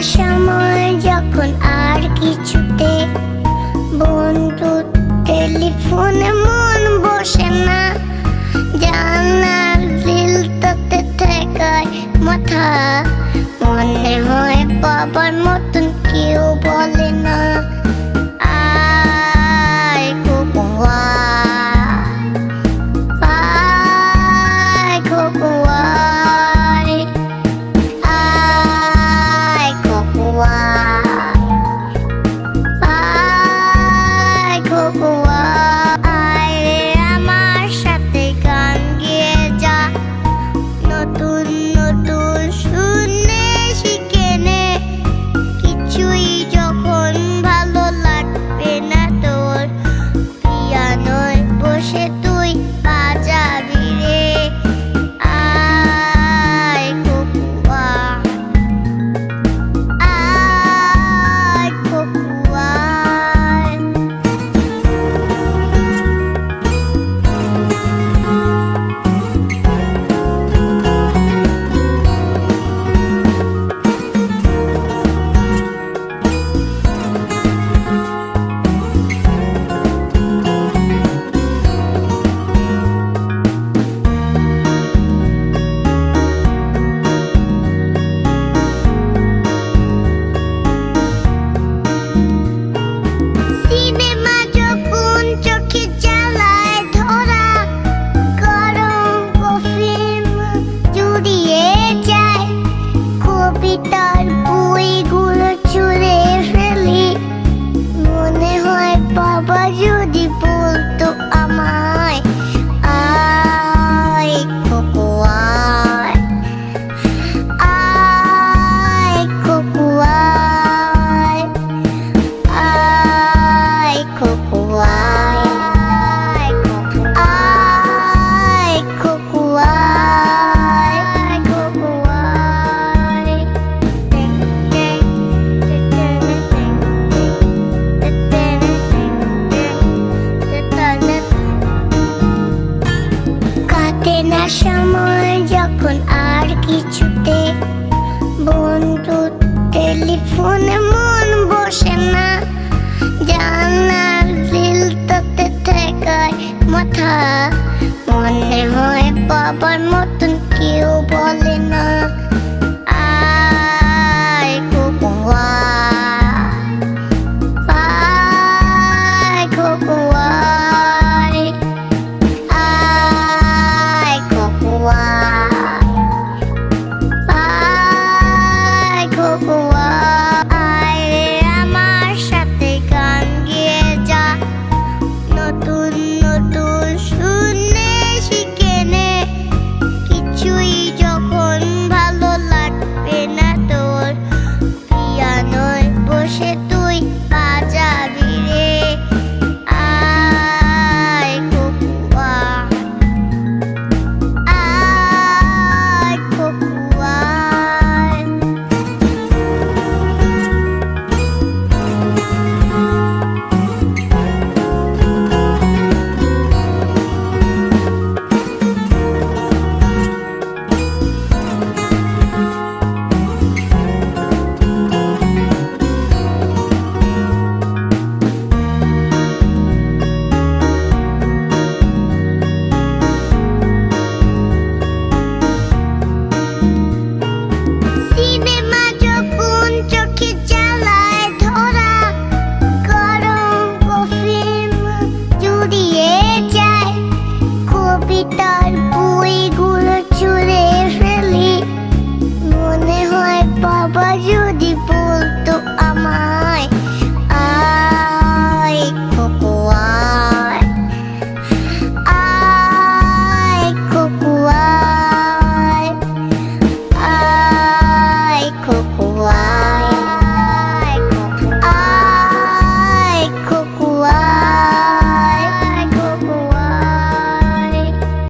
i'm chamou সময় যখন আর কিছুতে। বন্ধু টেলিফোনে মন বসে না। জানার দিল তাতে থাকায় মাথা। মনে হয় বাবার মতন কেউ বলে না। Oh, trigo.